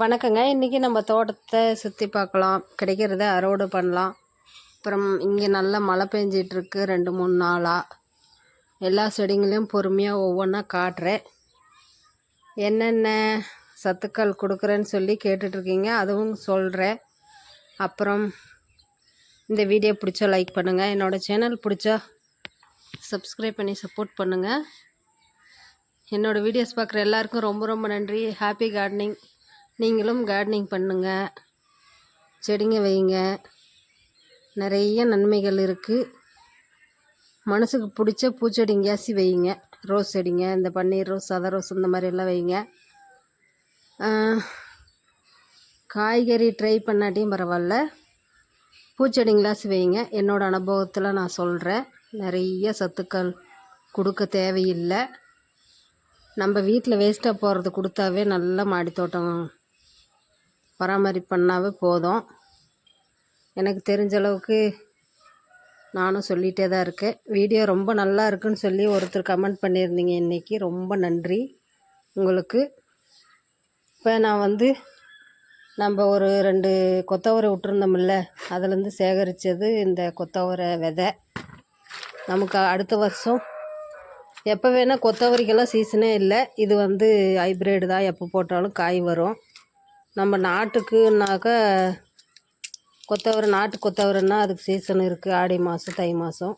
வணக்கங்க. இன்றைக்கி நம்ம தோட்டத்தை சுற்றி பார்க்கலாம். கிடைக்கிறத அறுவடை பண்ணலாம். அப்புறம் இங்கே நல்லா மழை பெஞ்சிட்ருக்கு ரெண்டு மூணு நாளாக எல்லா செடிங்களையும் பொறுமையாக ஒவ்வொன்றா காட்டுறேன். என்னென்ன சத்துக்கள் கொடுக்குறேன்னு சொல்லி கேட்டுட்ருக்கீங்க. அதுவும் சொல்கிறேன் அப்புறம் இந்த வீடியோ பிடிச்சா லைக் பண்ணுங்கள் என்னோடய சேனல் பிடிச்சா சப்ஸ்கிரைப் பண்ணி சப்போர்ட் பண்ணுங்கள் என்னோடய வீடியோஸ் பார்க்குற எல்லாருக்கும் ரொம்ப ரொம்ப நன்றி. ஹாப்பி கார்டனிங் நீங்களும் கார்டனிங் பண்ணுங்கள் செடிங்க வைங்க. நிறைய நன்மைகள் இருக்குது மனசுக்கு பிடிச்ச பூச்செடிங்காசி வைங்க. ரோஸ் செடிங்க இந்த பன்னீர் ரோஸ் சத ரோஸ் இந்த மாதிரி எல்லாம் வைங்க. காய்கறி ட்ரை பண்ணாட்டியும் பரவாயில்ல. பூச்செடிங்களாசி வைங்க. என்னோடய அனுபவத்தில் நான் சொல்கிறேன் நிறைய சத்துக்கள் கொடுக்க தேவையில்லை. நம்ம வீட்டில் வேஸ்ட்டாக போகிறது கொடுத்தாவே நல்ல மாடித்தோட்டம் பராமரிப்பு பண்ணாவே போதும். எனக்கு தெரிஞ்ச அளவுக்கு நானும் சொல்லிகிட்டே தான் இருக்கேன். வீடியோ ரொம்ப நல்லா இருக்குன்னு சொல்லி ஒருத்தர் கமெண்ட் பண்ணியிருந்தீங்க இன்றைக்கி ரொம்ப நன்றி உங்களுக்கு. இப்போ நான் வந்து நம்ம ஒரு ரெண்டு கொத்தவரை விட்டுருந்தோம்ல அதுலேருந்து சேகரித்தது இந்த கொத்தவரை விதை. நமக்கு அடுத்த வருஷம் எப்போ வேணால் கொத்தவரிக்கெல்லாம் சீசனே இல்லை. இது வந்து ஹைப்ரிட் தான். எப்போ போட்டாலும் காய் வரும். நம்ம நாட்டுக்குனாக்க கொத்தவரை நாட்டு கொத்தவரைன்னா அதுக்கு சீசன் இருக்குது ஆடி மாதம் தை மாதம்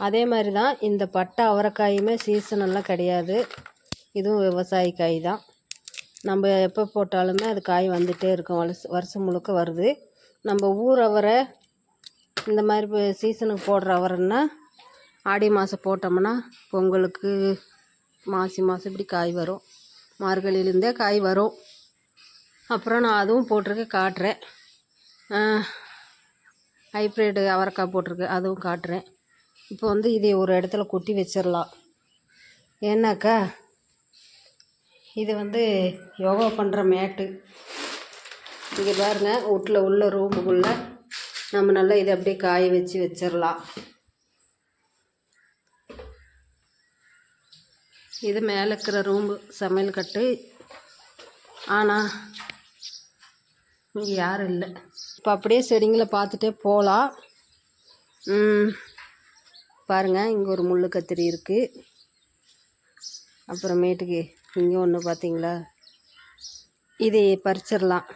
அதே மாதிரி தான் இந்த பட்டை அவரைக்காயுமே சீசனெல்லாம் கிடையாது. இதுவும் விவசாய காய் தான். நம்ம எப்போ போட்டாலுமே அது காய் வந்துகிட்டே இருக்கும். வருஷம் வருஷம் முழுக்க வருது. நம்ம ஊர் அவரை இந்த மாதிரி இப்போ சீசனுக்கு போடுற அவரைன்னா ஆடி மாதம் போட்டோம்னா பொங்கலுக்கு மாசி மாதம் இப்படி காய் வரும். மார்கழியிலேருந்தே காய் வரும். அப்புறம் நான் அதுவும் போட்டிருக்கேன் காட்டுறேன். ஹைப்ரிட் அவரைக்காய் போட்டிருக்கு அதுவும் காட்டுறேன். இப்போ வந்து இதை ஒரு இடத்துல கொட்டி வச்சிடலாம். ஏன்னாக்கா இது வந்து யோகா பண்ணுற மேட்டு. இங்கே பாருங்கள் வீட்டில் உள்ள ரூமுக்குள்ளே நம்ம நல்லா இதை அப்படியே காய வச்சு வச்சிடலாம். இது மேலே இருக்கிற ரூம்பு சமையல் கட்டு. ஆனால் இங்கே யாரும் இல்லை. இப்போ அப்படியே செடிங்களை பார்த்துட்டே போகலாம் பாருங்கள் இங்கே ஒரு முள் கத்திரி இருக்குது அப்புறமேட்டுக்கு இங்கே ஒன்று பார்த்தீங்களா இது பறிச்சிடலாம்.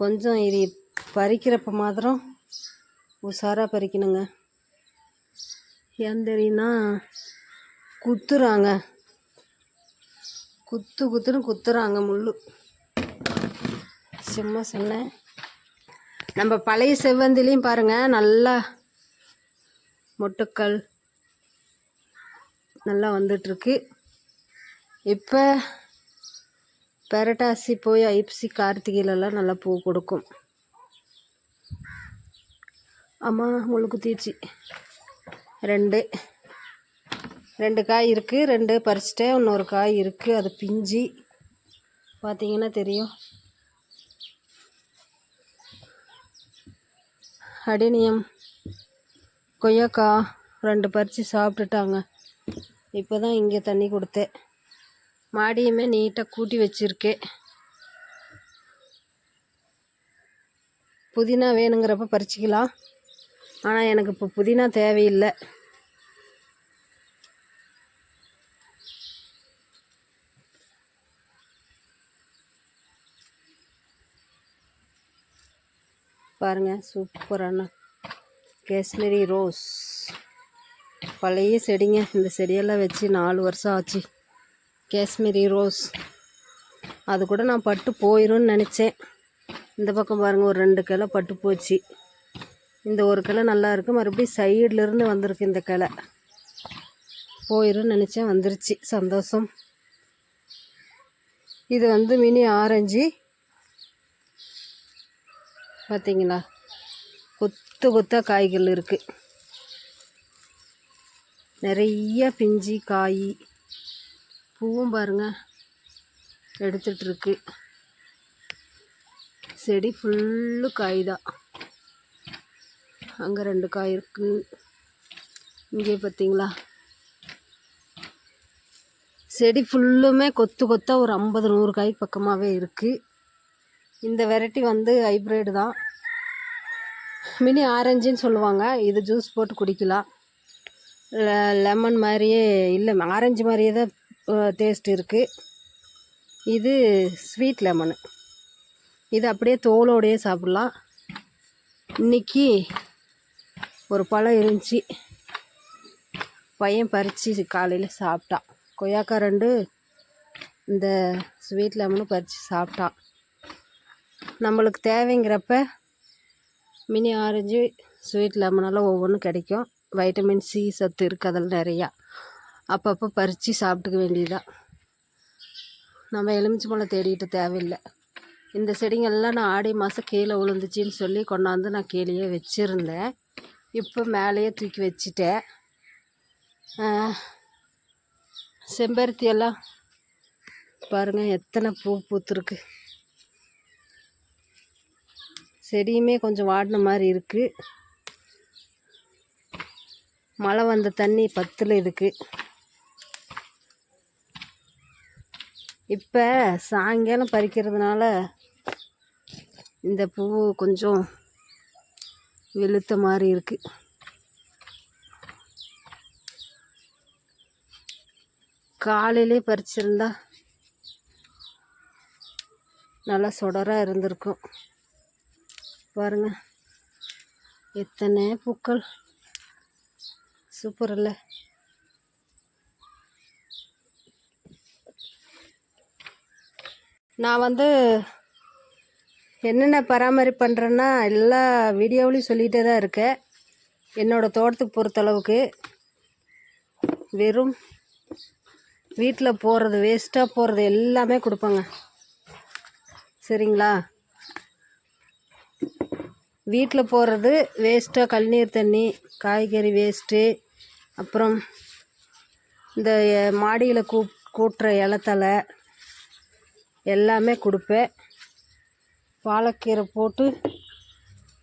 கொஞ்சம் இது பறிக்கிறப்ப மாத்திரம் உஷாராக பறிக்கணுங்க. ஏன் தெரியுன்னா குத்துறாங்க. குத்து குத்துன்னு குத்துறாங்க முள் சும்மா சொன்னேன். நம்ம பழைய செவ்வந்திலையும் பாருங்கள் நல்லா மொட்டுக்கள் நல்லா வந்துட்டுருக்கு. இப்போ பெரட்டாசி போய் ஐப்சி கார்த்திகையிலலாம் நல்லா பூ கொடுக்கும். அம்மா உங்களுக்கு தீச்சி ரெண்டு. ரெண்டு காய் இருக்குது ரெண்டு பறிச்சிட்டேன் இன்னொரு காய் இருக்குது அது பிஞ்சு. பார்த்தீங்கன்னா தெரியும். அடினியம் கொய்யாக்கா ரெண்டு பறித்து சாப்பிட்டுட்டாங்க. இப்போ தான் இங்கே தண்ணி கொடுத்தேன். மாடியுமே நீட்டாக கூட்டி வச்சுருக்கேன் புதினா வேணுங்கிறப்ப பறிச்சிக்கலாம். ஆனால் எனக்கு இப்போ புதினா தேவையில்லை. பாருங்கள் சூப்பரான காஷ்மீரி ரோஸ். பழைய செடிங்க இந்த செடியெல்லாம் வச்சு நாலு வருஷம் ஆச்சு. காஷ்மீரி ரோஸ். அது கூட நான் பட்டு போயிடும்னு நினச்சேன். இந்த பக்கம் பாருங்கள் ஒரு ரெண்டு கிளை பட்டு போச்சு. இந்த ஒரு கிளை நல்லாயிருக்கு மறுபடியும் சைட்லேருந்து வந்திருக்கு இந்த கிளை. போயிரும்னு நினச்சேன் வந்துருச்சு. சந்தோஷம். இது வந்து மினி ஆரஞ்சு. பார்த்தீங்களா கொத்து கொத்தாக காய்கள் இருக்குது நிறைய பிஞ்சு காய் பூவும் பாருங்க எடுத்துட்ருக்கு செடி ஃபுல்லு காய் தான் அங்கே ரெண்டு காய் இருக்குது இங்கே பார்த்தீங்களா செடி ஃபுல்லுமே கொத்து கொத்தாக ஒரு ஐம்பது நூறு காய் பக்கமாகவே இருக்குது இந்த வெரைட்டி வந்து ஹைப்ரிட் தான். மினி ஆரஞ்சுன்னு சொல்லுவாங்க. இது ஜூஸ் போட்டு குடிக்கலாம். லெ- லெமன் மாதிரியே இல்லை ஆரஞ்சு மாதிரியே தான் டேஸ்ட் இருக்குது இது ஸ்வீட் லெமனு. இது அப்படியே தோலோடையே சாப்பிட்லாம். இன்றைக்கி ஒரு பழம் இருந்துச்சு. பையன் பறித்து காலையில் சாப்பிட்டான். கொய்யாக்காய் ரெண்டு இந்த ஸ்வீட் லெமனும் பறித்து சாப்பிட்டான். நம்மளுக்கு தேவைங்கிறப்ப மினி ஆரஞ்சு ஸ்வீட் லெமனெல்லாம் ஒவ்வொன்றும் கிடைக்கும். வைட்டமின் சி சத்து இருக்குது அதில் நிறையா. அப்பப்போ பறித்து சாப்பிட்டுக்க வேண்டியதுதான். நம்ம எலுமிச்சை பழம் தேடிட்டு தேவையில்லை. இந்த செடிங்கள்லாம் நான் ஆடி மாதம் கீழே விழுந்துச்சின்னு சொல்லி கொண்டாந்து நான் கீழேயே வச்சுருந்தேன். இப்போ மேலேயே தூக்கி வச்சிட்டேன். செம்பருத்தி எல்லாம் பாருங்கள் எத்தனை பூ பூத்துருக்கு. செடியுமே கொஞ்சம் வாடின மாதிரி இருக்குது மழை வந்த தண்ணி பத்தில் இதுக்கு இப்போ சாயங்காலம் பறிக்கிறதுனால இந்த பூ கொஞ்சம் வெளுத்த மாதிரி இருக்குது காலையிலே பறிச்சிருந்தா நல்லா சுடராக இருந்திருக்கும். பாருங்க. எத்தனை பூக்கள்? சூப்பர் இல்லை. நான் வந்து என்னென்ன பராமரிப்பு பண்ணுறேன்னா எல்லா வீடியோவிலையும் சொல்லிகிட்டே தான் இருக்கேன். என்னோடய தோட்டத்துக்கு பொறுத்தளவுக்கு வெறும் வீட்டில் போடுறது வேஸ்ட்டாக போடுறது எல்லாமே கொடுப்பேங்க. சரிங்களா? வீட்டில் போடுறது வேஸ்ட்டாக கழிநீர் தண்ணி காய்கறி வேஸ்ட்டு அப்புறம் இந்த மாடியில் கூ கூட்டுற இலத்தலை எல்லாமே கொடுப்பேன். பாலக்கீரை போட்டு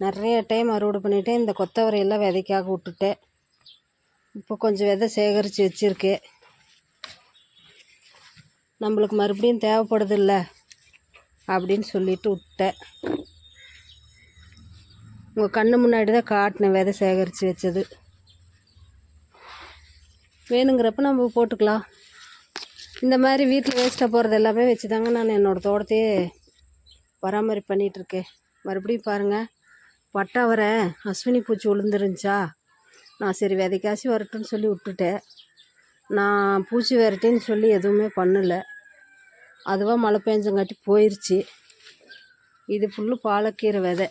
நிறைய டைம் அறுவடை பண்ணிட்டேன். இந்த கொத்தவரையெல்லாம் விதைக்காக விட்டுட்டேன். இப்போ கொஞ்சம் விதை சேகரித்து வச்சுருக்கேன். நம்மளுக்கு மறுபடியும் தேவைப்படுதில்ல அப்படின்னு சொல்லிட்டு விட்டேன். உங்கள் கண்ணு முன்னாடி தான் காட்டினேன் விதை சேகரித்து வச்சது. வேணுங்கிறப்ப நம்ம போட்டுக்கலாம். இந்த மாதிரி வீட்டில் வேஸ்ட்டாக போகிறது எல்லாமே வச்சு தாங்க நான் என்னோடய தோட்டத்தையே பராமரிப்பு பண்ணிகிட்ருக்கேன் மறுபடியும் பாருங்கள் பட்டாவரை அஸ்வினி பூச்சி விழுந்துருந்துச்சா நான் சரி விதைக்காசி வரட்டும்னு சொல்லி விட்டுட்டேன். நான் பூச்சி விரட்டின்னு சொல்லி எதுவுமே பண்ணலை. அதுவாக மழை பெஞ்சங்காட்டி போயிடுச்சு இது ஃபுல்லு பாலக்கீரை விதை.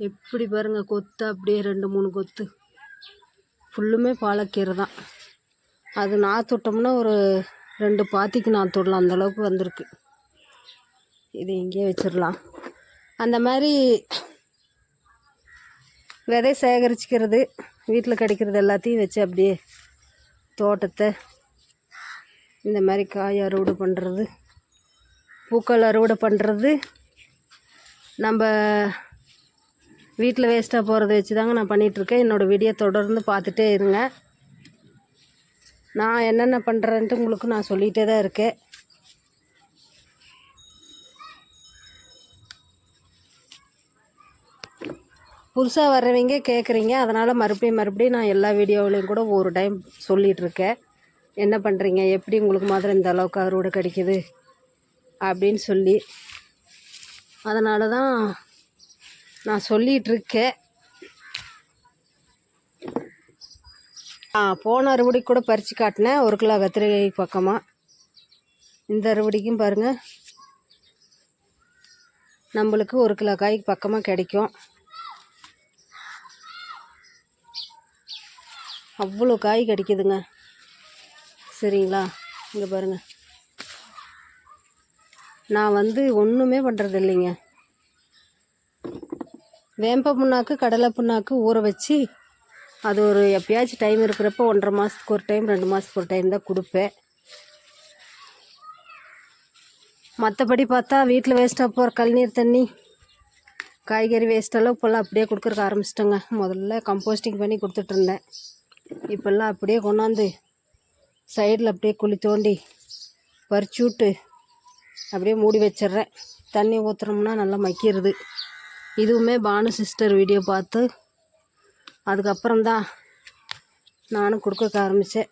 எப்படி பாருங்கள் கொத்து அப்படியே ரெண்டு மூணு கொத்து. ஃபுல்லுமே பாலக்கீரை தான். அது நாற்று விட்டோம்னா ஒரு ரெண்டு பாத்திக்கு நாற்று விடலாம் அந்தளவுக்கு வந்திருக்கு. இது இங்கேயே வச்சிடலாம். அந்த மாதிரி விதை சேகரிச்சுக்கிறது வீட்டில் கிடைக்கிறது எல்லாத்தையும் வச்சு அப்படியே தோட்டத்தை இந்த மாதிரி காய் அறுவடை பண்ணுறது பூக்கள் அறுவடை பண்ணுறது நம்ம வீட்டில் வேஸ்ட்டாக போகிறத வச்சு தாங்க நான் பண்ணிகிட்ருக்கேன் என்னோடய வீடியோ தொடர்ந்து பார்த்துட்டே இருங்க. நான் என்னென்ன பண்ணுறேன்ட்டு உங்களுக்கு நான் சொல்லிகிட்டே தான் இருக்கேன். புதுசாக வர்றவங்க கேட்குறீங்க அதனால் மறுபடியும் மறுபடியும் நான் எல்லா வீடியோவிலையும் கூட ஒரு டைம் சொல்லிகிட்ருக்கேன் என்ன பண்ணுறீங்க எப்படி உங்களுக்கு மாத்திரம் இந்த அளவுக்கு அறுவடை கிடைக்கிது? அப்படின்னு சொல்லி. அதனால தான் நான் சொல்லிகிட்ருக்கேன் ஆ போன அறுவடை கூட பறித்து காட்டினேன். ஒரு கிலோ கத்திரிக்காய் பக்கமாக இந்த அறுவடைக்கும் பாருங்கள் நம்மளுக்கு ஒரு கிலோ காய் பக்கமாக கிடைக்கும். அவ்வளோ காய் கிடைக்குதுங்க. சரிங்களா? இங்கே பாருங்கள் நான் வந்து ஒன்றுமே பண்ணுறது இல்லைங்க வேம்ப புண்ணாக்கு கடலை புண்ணாக்கு ஊற வச்சு அது ஒரு எப்பயாச்சும் டைம் இருக்கிறப்ப ஒன்றரை மாதத்துக்கு ஒரு டைம் ரெண்டு மாதத்துக்கு ஒரு டைம் தான் கொடுப்பேன். மற்றபடி பார்த்தா வீட்டில் வேஸ்ட்டாக போகிற கழுநீர் தண்ணி காய்கறி வேஸ்ட்டெல்லாம் இப்போல்லாம் அப்படியே கொடுக்குறக்கு ஆரம்பிச்சிட்டேங்க. முதல்ல கம்போஸ்டிங் பண்ணி கொடுத்துட்ருந்தேன் இப்போல்லாம் அப்படியே கொண்டாந்து சைடில் அப்படியே குழி தோண்டி பறிச்சு விட்டு அப்படியே மூடி வச்சிடுறேன். தண்ணி ஊற்றுறோம்னா நல்லா மக்கிடுது. இதுவுமே பானு சிஸ்டர் வீடியோ பார்த்து அதுக்கப்புறம்தான் நானும் கொடுக்க ஆரம்பித்தேன்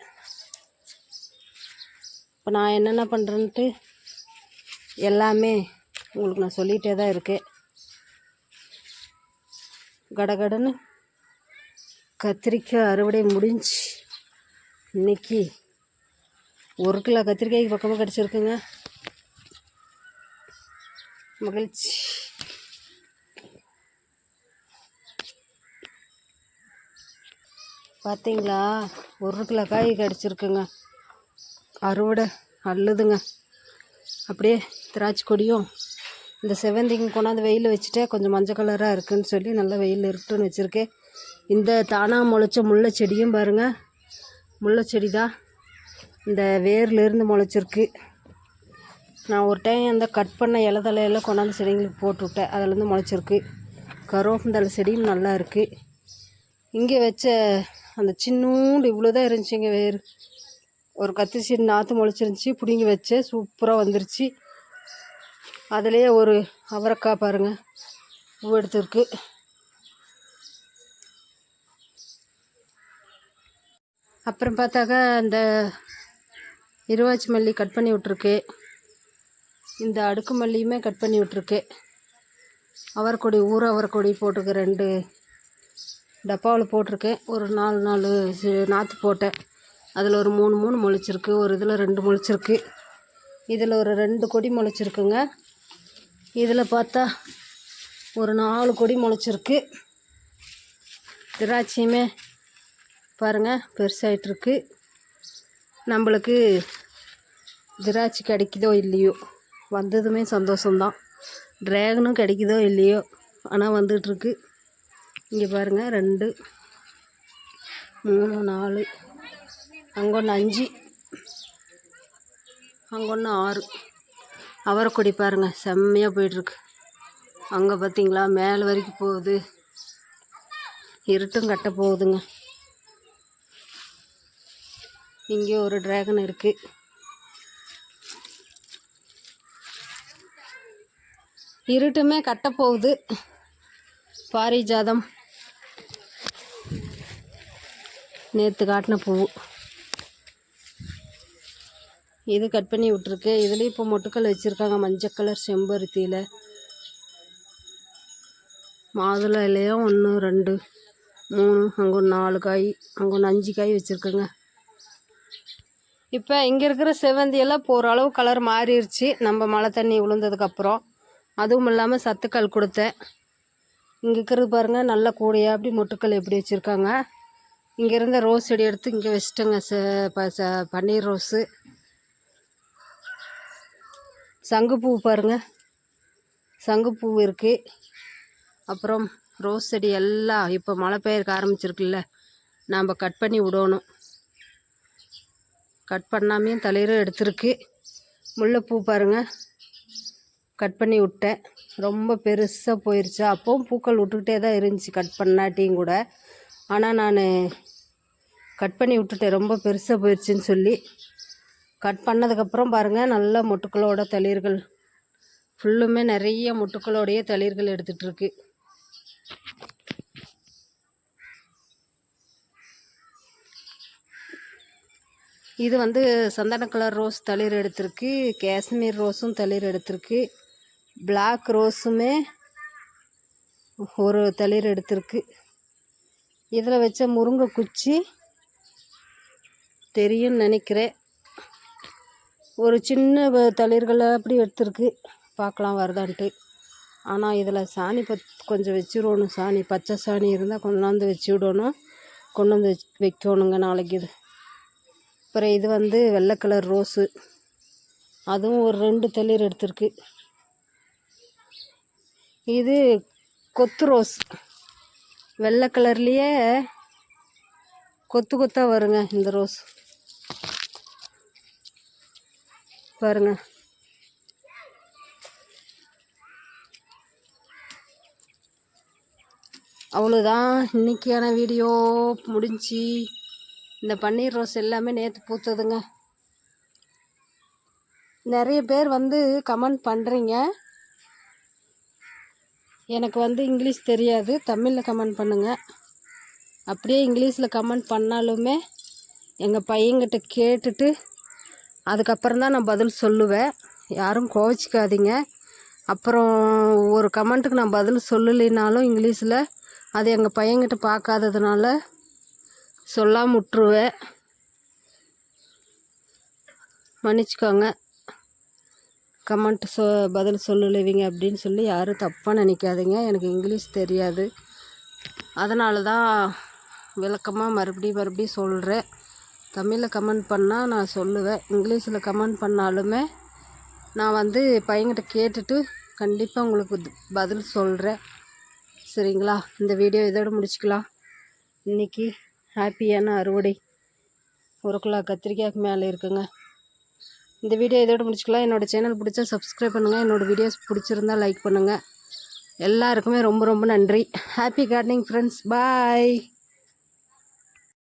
இப்போ நான் என்னென்ன பண்ணுறேன்ட்டு எல்லாமே உங்களுக்கு நான் சொல்லிகிட்டே தான் இருக்கேன். கடகடன்னு கத்திரிக்காய் அறுவடை முடிஞ்சு இன்னைக்கு ஒரு கிலோ கத்திரிக்காய்க்கு பக்கமாக கிடச்சிருக்குங்க. மகிழ்ச்சி. பார்த்தீங்களா ஒரு கிலோ காய் கிடச்சிருக்குங்க. அறுவடை நல்லதுங்க அப்படியே திராட்சை கொடியும் இந்த செவந்திங்க கொண்டாந்து வெயில் வச்சுட்டே கொஞ்சம் மஞ்சள் கலராக இருக்குன்னு சொல்லி நல்லா வெயில் இருக்குன்னு வச்சுருக்கேன். இந்த தானாக முளைச்ச முல்லை செடியும் பாருங்கள் முல்லை செடி தான் இந்த வேர்லேருந்து முளைச்சிருக்கு. நான் ஒரு டைம் அந்த கட் பண்ண இலதலையெல்லாம் கொண்டாந்து செடிங்களுக்கு போட்டு விட்டேன் அதுலேருந்து முளைச்சிருக்கு. கருவேப்பந்தழை செடியும் நல்லா இருக்குது இங்கே வச்ச அந்த சின்னூண்டு இவ்வளோ தான் இருந்துச்சுங்க வேர். ஒரு கத்தி செடி நாற்று முளைச்சிருந்துச்சி பிடுங்கி வச்சேன் சூப்பராக வந்துருச்சு. அதுலேயே ஒரு அவரைக்காய் பாருங்கள் பூ எடுத்துருக்கு. அப்புறம் பார்த்தாக்கா அந்த இருவாச்சி மல்லி கட் பண்ணி விட்ருக்கு இந்த அடுக்கு மல்லியுமே கட் பண்ணி விட்ருக்கு அவரைக்கொடி ஊற அவரைக்கொடி போட்டிருக்கு ரெண்டு. டப்பாவில் போட்டிருக்கேன். ஒரு நாலு நாலு நாற்று போட்டேன். அதில் ஒரு மூணு மூணு முளைச்சிருக்கு. ஒரு இதில் ரெண்டு முளைச்சிருக்கு. இதில் ஒரு ரெண்டு கொடி முளைச்சிருக்குங்க. இதில் பார்த்தா ஒரு நாலு கொடி முளைச்சிருக்கு. திராட்சையுமே பாருங்கள் பெருசாயிட்ருக்கு நம்மளுக்கு திராட்சை கிடைக்குதோ இல்லையோ? வந்ததுமே சந்தோஷம்தான். ட்ராகனும் கிடைக்குதோ இல்லையோ? ஆனால் வந்துகிட்ருக்கு இங்கே பாருங்கள் ரெண்டு மூணு நாலு அங்கே ஒன்று அஞ்சு அங்கே ஒன்று ஆறு. அவரைக்கொடி பாருங்கள் செம்மையாக போயிட்டுருக்கு. அங்கே பார்த்தீங்களா மேலே வரைக்கும் போகுது. இருட்டும் கட்ட போகுதுங்க. இங்கே ஒரு டிராகன் இருக்குது இருட்டுமே கட்ட போகுது. பாரிஜாதம். நேற்று காட்டின பூ. இது கட் பண்ணி விட்ருக்கு இதுலேயும் இப்போ மொட்டுக்கள் வச்சுருக்காங்க. மஞ்சள் கலர் செம்பருத்தியில் மாதுளை இலையும் ஒன்று ரெண்டு மூணு அங்கே ஒன்று நாலு காய் அங்கே ஒன்று அஞ்சு காய் வச்சுருக்குங்க. இப்போ இங்கே இருக்கிற செவ்வந்தியெல்லாம் இப்போ ஓரளவு கலர் மாறிடுச்சு நம்ம மழை தண்ணி விழுந்ததுக்கப்புறம் அதுவும் இல்லாமல் சத்துக்கள் கொடுத்தேன். இங்கே இருக்கிறது பாருங்கள் நல்ல கூடையாக அப்படி மொட்டுக்கள் எப்படி வச்சுருக்காங்க. இங்கே இருந்த ரோஸ் செடி எடுத்து இங்கே வச்சுட்டேங்க ச ப ச பன்னீர் ரோஸு சங்குப்பூ பாருங்கள் சங்குப்பூ இருக்குது அப்புறம் ரோஸ் செடி எல்லாம் இப்போ மழை பெய்யறக்க ஆரம்பிச்சிருக்குல்ல நாம் கட் பண்ணி விடணும். கட் பண்ணாமையும் தலையிற எடுத்திருக்கு. முல்லைப்பூ பாருங்கள் கட் பண்ணி விட்டேன். ரொம்ப பெருசாக போயிடுச்சு அப்போவும் பூக்கள் விட்டுக்கிட்டே தான் இருந்துச்சு. கட் பண்ணாட்டியும் கூட. ஆனால் நான் கட் பண்ணி விட்டுட்டேன். ரொம்ப பெருசாக போயிடுச்சுன்னு சொல்லி. கட் பண்ணதுக்கப்புறம் பாருங்கள் நல்ல மொட்டுக்களோட தளிர்கள். ஃபுல்லுமே நிறைய மொட்டுக்களோடைய தளிர்கள் எடுத்துகிட்ருக்கு இது வந்து சந்தன கலர் ரோஸ் தளிர் எடுத்திருக்கு. காஷ்மீர் ரோஸும் தளிர் எடுத்திருக்கு. பிளாக் ரோஸுமே ஒரு தளிர் எடுத்திருக்கு. இதில் வச்ச முருங்கை குச்சி தெரியும்னு நினைக்கிறேன். ஒரு சின்ன தளிர்களை அப்படி எடுத்திருக்கு. பார்க்கலாம் வருதான்ட்டு. ஆனால் இதில் சாணி பத் கொஞ்சம் வச்சிடணும். சாணி பச்சை சாணி இருந்தால் கொண்டாந்து வச்சு விடணும் கொண்டு வந்து வச் வைக்கணுங்க நாளைக்கு இது. அப்புறம் இது வந்து வெள்ளை கலர் ரோஸு. அதுவும் ஒரு ரெண்டு தளிர் எடுத்திருக்கு. இது கொத்து ரோஸ். வெள்ளை கலர்லேயே கொத்து கொத்தாக வருங்க இந்த ரோஸ். பாருங்க. அவ்வளோதான் இன்னைக்கான வீடியோ முடிஞ்சு. இந்த பன்னீர் ரோஸ் எல்லாமே நேற்று பூத்ததுங்க. நிறைய பேர் வந்து கமெண்ட் பண்ணுறீங்க எனக்கு வந்து இங்கிலீஷ் தெரியாது. தமிழில் கமெண்ட் பண்ணுங்கள் அப்படியே இங்கிலீஷில் கமெண்ட் பண்ணாலுமே எங்கள் பையன்கிட்ட கேட்டுட்டு அதுக்கப்புறம் தான் நான் பதில் சொல்லுவேன். யாரும் கோவிச்சிக்காதீங்க. அப்புறம் ஒரு கமெண்ட்டுக்கு நான் பதில் சொல்லலைனாலும் இங்கிலீஷில் அது எங்கள் பையன்கிட்ட பார்க்காததுனால சொல்லாம விட்ருவேன் மன்னிச்சுக்கோங்க. கமெண்ட் சொ பதில் சொல்லலைவீங்க அப்படின்னு சொல்லி யாரும் தப்பாக நினைக்காதீங்க. எனக்கு இங்கிலீஷ் தெரியாது. அதனால தான் விளக்கமாக மறுபடியும் மறுபடியும் சொல்கிறேன் தமிழில் கமெண்ட் பண்ணால் நான் சொல்லுவேன். இங்கிலீஷில் கமெண்ட் பண்ணாலுமே நான் வந்து பையன்கிட்ட கேட்டுட்டு கண்டிப்பாக உங்களுக்கு பதில் சொல்கிறேன் சரிங்களா? இந்த வீடியோ இதோடு முடிச்சுக்கலாம். இன்றைக்கி ஹாப்பியான அறுவடை. ஒரு கிலோ கத்திரிக்காய்க்கு மேலே இருக்குங்க. இந்த வீடியோ இதோட முடிச்சுக்கலாம். என்னோடய சேனல் பிடிச்சா சப்ஸ்கிரைப் பண்ணுங்கள் என்னோடய வீடியோஸ் பிடிச்சிருந்தா லைக் பண்ணுங்கள் எல்லாருக்குமே ரொம்ப ரொம்ப நன்றி. Happy gardening friends bye